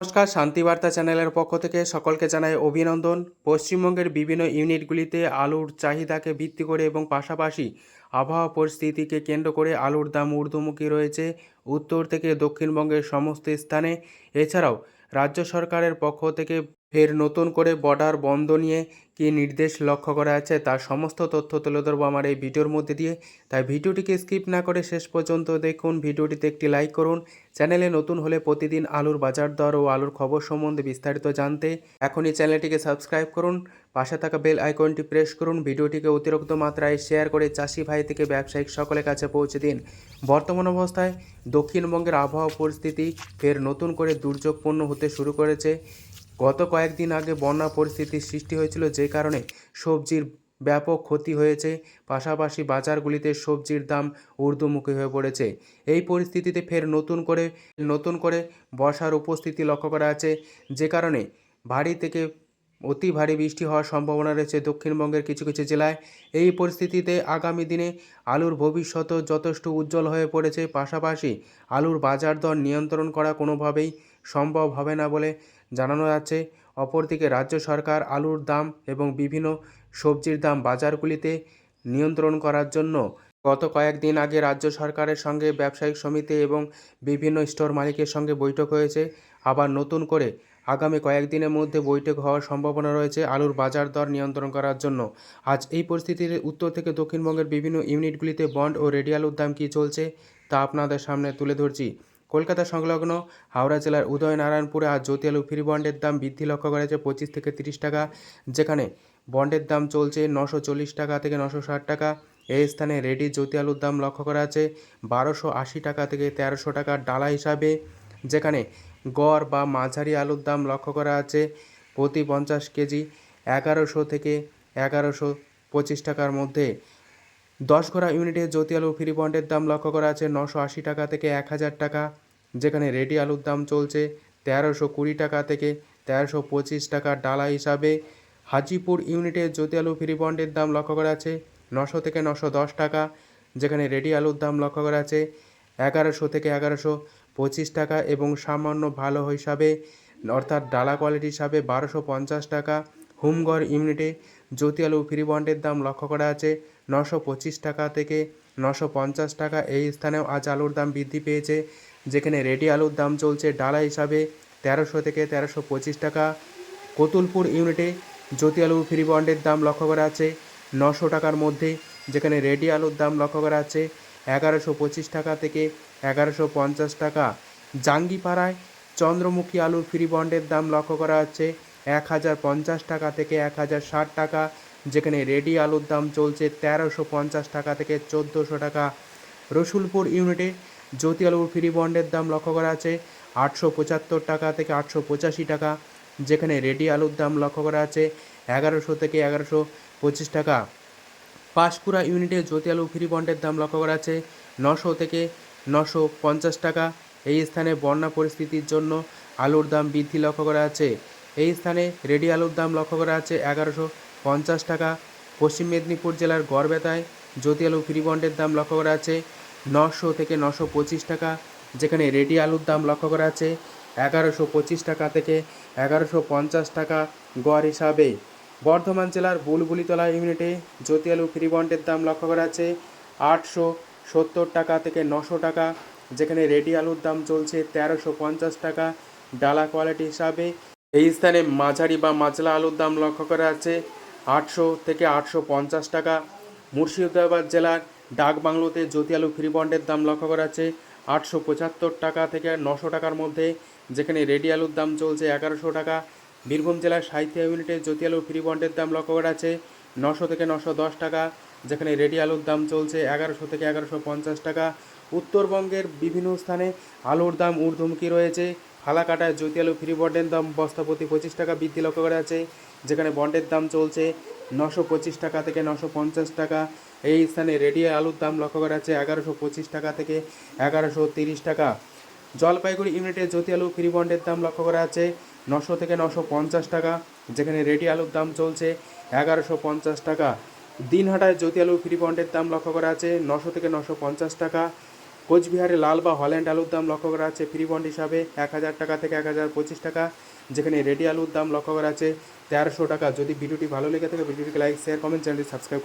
নমস্কার শান্তিবার্তা চ্যানেলের পক্ষ থেকে সকলকে জানাই অভিনন্দন। পশ্চিমবঙ্গের বিভিন্ন ইউনিটগুলিতে আলুর চাহিদাকে ভিত্তি করে এবং পাশাপাশি আবহাওয়া পরিস্থিতিকে কেন্দ্র করে আলুর দাম ঊর্ধ্বমুখী রয়েছে উত্তর থেকে দক্ষিণবঙ্গের সমস্ত স্থানে। এছাড়াও রাজ্য সরকারের পক্ষ থেকে ফের নতুন করে বর্ডার বন্ধ নিয়ে কী নির্দেশ লক্ষ্য করা আছে তার সমস্ত তথ্য তুলে ধরবো আমার এই ভিডিওর মধ্যে দিয়ে। তাই ভিডিওটিকে স্কিপ না করে শেষ পর্যন্ত দেখুন, ভিডিওটিতে একটি লাইক করুন। চ্যানেলে নতুন হলে প্রতিদিন আলুর বাজার দর ও আলুর খবর সম্বন্ধে বিস্তারিত জানতে এখনই চ্যানেলটিকে সাবস্ক্রাইব করুন। পাশে থাকা বেল আইকনটি প্রেস করুন। ভিডিওটিকে অতিরিক্ত মাত্রায় শেয়ার করে চাষি ভাই থেকে ব্যবসায়িক সকলের কাছে পৌঁছে দিন। বর্তমান অবস্থায় দক্ষিণবঙ্গের আবহাওয়া পরিস্থিতি ফের নতুন করে দুর্যোগপূর্ণ হতে শুরু করেছে। গত কয়েকদিন আগে বন্যা পরিস্থিতির সৃষ্টি হয়েছিল যে কারণে সবজির ব্যাপক ক্ষতি হয়েছে। পাশাপাশি বাজারগুলিতে সবজির দাম ঊর্ধ্বমুখী হয়ে পড়েছে। এই পরিস্থিতিতে ফের নতুন করে নতুন করে বর্ষার উপস্থিতি লক্ষ্য করা আছে যে কারণে ভারী থেকে অতি ভারী বৃষ্টি হওয়ার সম্ভাবনা রয়েছে দক্ষিণবঙ্গের কিছু কিছু জেলায়। এই পরিস্থিতিতে আগামী দিনে আলুর ভবিষ্যৎ যথেষ্ট উজ্জ্বল হয়ে পড়েছে। পাশাপাশি আলুর বাজার দর নিয়ন্ত্রণ করা কোনোভাবেই সম্ভব হবে না বলে জানানো যাচ্ছে অপরদিকে রাজ্য সরকার আলুর দাম এবং বিভিন্ন সবজির দাম বাজারগুলিতে নিয়ন্ত্রণ করার জন্য গত কয়েকদিন আগে রাজ্য সরকারের সঙ্গে ব্যবসায়িক সমিতি এবং বিভিন্ন স্টোর মালিকের সঙ্গে বৈঠক হয়েছে। আবার নতুন করে আগামী কয়েকদিনের মধ্যে বৈঠক হওয়ার সম্ভাবনা রয়েছে আলুর বাজার দর নিয়ন্ত্রণ করার জন্য। আজ এই পরিস্থিতির উত্তর থেকে দক্ষিণবঙ্গের বিভিন্ন ইউনিটগুলিতে বন্ড ও রেডি আলুর দাম কী চলছে তা আপনাদের সামনে তুলে ধরছি। কলকাতা সংলগ্ন হাওড়া জেলার উদয়নারায়ণপুরে আজ জ্যোতি আলু ফ্রি বন্ডের দাম বৃদ্ধি লক্ষ্য করা হয়েছে পঁচিশ থেকে তিরিশ টাকা, যেখানে বন্ডের দাম চলছে নশো চল্লিশ টাকা থেকে নশো ষাট টাকা। এই স্থানে রেডি জ্যোতি আলুর দাম লক্ষ্য করা আছে বারোশো আশি টাকা থেকে তেরোশো টাকা ডালা হিসাবে, যেখানে গড় বা মাঝারি আলুর দাম লক্ষ্য করা আছে প্রতি পঞ্চাশ কেজি এগারোশো থেকে এগারোশো পঁচিশ টাকার মধ্যে। দশ ইউনিটে জ্যোতি আলু ফ্রি বন্ডের দাম লক্ষ্য করা আছে নশো আশি টাকা থেকে এক হাজার টাকা, যেখানে রেডি আলুর দাম চলছে তেরোশো কুড়ি টাকা থেকে তেরোশো পঁচিশ টাকা ডালা হিসাবে। হাজিপুর ইউনিটে জ্যোতি আলু ফ্রি বন্ডের দাম লক্ষ্য করা আছে নশো থেকে নশো দশ টাকা, যেখানে রেডি আলুর দাম লক্ষ্য করা আছে এগারোশো থেকে এগারোশো পঁচিশ টাকা এবং সামান্য ভালো হিসাবে, অর্থাৎ ডালা কোয়ালিটি হিসাবে বারোশো পঞ্চাশ টাকা। হুমগড় ইউনিটে জ্যোতি আলু ফ্রি বন্ডের দাম লক্ষ্য করা আছে নশো পঁচিশ টাকা থেকে নশো পঞ্চাশ টাকা। এই স্থানেও আজ আলুর দাম বৃদ্ধি পেয়েছে। যেখানে রেডি আলুর দাম চলছে ডালা হিসাবে তেরোশো থেকে তেরোশো পঁচিশ টাকা। কতুলপুর ইউনিটে জ্যোতি আলু ফ্রি বন্ডের দাম লক্ষ্য করা আছে নশো টাকার মধ্যে। যেখানে রেডি আলুর দাম লক্ষ্য করা আছে এগারোশো পঁচিশ টাকা থেকে এগারোশো পঞ্চাশ টাকা। জাঙ্গিপাড়ায় চন্দ্রমুখী আলুর ফ্রি বন্ডের দাম লক্ষ্য করা হচ্ছে এক হাজার পঞ্চাশ টাকা থেকে এক হাজার ষাট টাকা। যেখানে রেডি আলুর দাম চলছে তেরোশো পঞ্চাশ টাকা থেকে চোদ্দোশো টাকা। রসুলপুর ইউনিটে জ্যোতি আলুর ফ্রি বন্ডের দাম লক্ষ্য করা আছে আটশো পঁচাত্তর টাকা থেকে আটশো পঁচাশি টাকা, যেখানে রেডি আলুর দাম লক্ষ্য করা আছে এগারোশো থেকে এগারোশো পঁচিশ টাকা। পাঁশকুড়া ইউনিটে জ্যোতি আলু ফ্রি বন্ডের দাম লক্ষ্য করা আছে নশো থেকে নশো পঞ্চাশ টাকা। এই স্থানে বন্যা পরিস্থিতির জন্য আলুর দাম বৃদ্ধি লক্ষ্য করা আছে। এই স্থানে রেডি আলুর দাম লক্ষ্য করা আছে এগারোশো পঞ্চাশ টাকা। পশ্চিম মেদিনীপুর জেলার গড়বেতায় জ্যোতি আলু ফ্রি বন্ডের দাম লক্ষ্য করা আছে। নশো থেকে নশো পঁচিশ টাকা, যেখানে রেডি আলুর দাম লক্ষ্য করা আছে। এগারোশো পঁচিশ টাকা থেকে এগারোশো পঞ্চাশ টাকা গড় হিসাবে। বর্ধমান জেলার বুলবুলিতলা ইউনিটে জ্যোতি আলু ফ্রি বন্ডের দাম লক্ষ্য করা আছে। আটশো সত্তর টাকা থেকে নশো টাকা, যেখানে রেডি আলুর দাম চলছে তেরোশো পঞ্চাশ টাকা ডালা কোয়ালিটি হিসাবে। এই স্থানে মাঝারি বা মাছলা আলুর দাম লক্ষ্য করা আছে। আটশো থেকে আটশো পঞ্চাশ টাকা। মুর্শিদাবাদ জেলার ডাকবাংলোতে জ্যোতি আলু ফ্রি বন্ডের দাম লক্ষ্য করা আছে আটশো পঁচাত্তর টাকা থেকে নশো টাকার মধ্যে, যেখানে রেডি আলুর দাম চলছে এগারোশো টাকা। বীরভূম জেলার সাহিত্য ইউনিটে জ্যোতি আলু ফ্রি বন্ডের দাম লক্ষ্য করা আছে নশো থেকে নশো দশ টাকা, যেখানে রেডি আলুর দাম চলছে এগারোশো থেকে এগারোশো পঞ্চাশ টাকা। উত্তরবঙ্গের বিভিন্ন স্থানে আলুর দাম ঊর্ধ্বমুখী রয়েছে। ফালাকাটায় জ্যোতি আলু ফ্রি বন্ডের দাম বস্তা প্রতি পঁচিশ টাকা বৃদ্ধি লক্ষ্য করা আছে যেখানে বন্ডের দাম চলছে নশো পঁচিশ টাকা থেকে নশো পঞ্চাশ টাকা। এই স্থানে রেডিয়া আলুর দাম লক্ষ্য করা যাচ্ছে এগারোশো পঁচিশ টাকা থেকে এগারোশো তিরিশ টাকা। জলপাইগুড়ি ইউনিটে জ্যোতি আলু ফ্রি বন্ডের দাম লক্ষ্য করা আছে নশো থেকে নশো পঞ্চাশ টাকা। যেখানে রেডি আলুর দাম চলছে এগারোশো পঞ্চাশ টাকা। দিনহাটায় জ্যোতি আলু ফ্রি বন্ডের দাম লক্ষ্য করা আছে নশো থেকে নশো পঞ্চাশ টাকা। কোচবিহারে লাল বা হল্যান্ড আলুর দাম লক্ষ্য করা আছে ফ্রি বন্ড হিসাবে এক হাজার টাকা থেকে এক হাজার পঁচিশ টাকা। যেখানে রেডি আলুর দাম লক্ষ্য করা আছে তেরোশো টাকা। যদি ভিডিওটি ভালো লেগে থাকে ভিডিওটিকে লাইক শেয়ার কমেন্ট চ্যানেলটি সাবস্ক্রাইব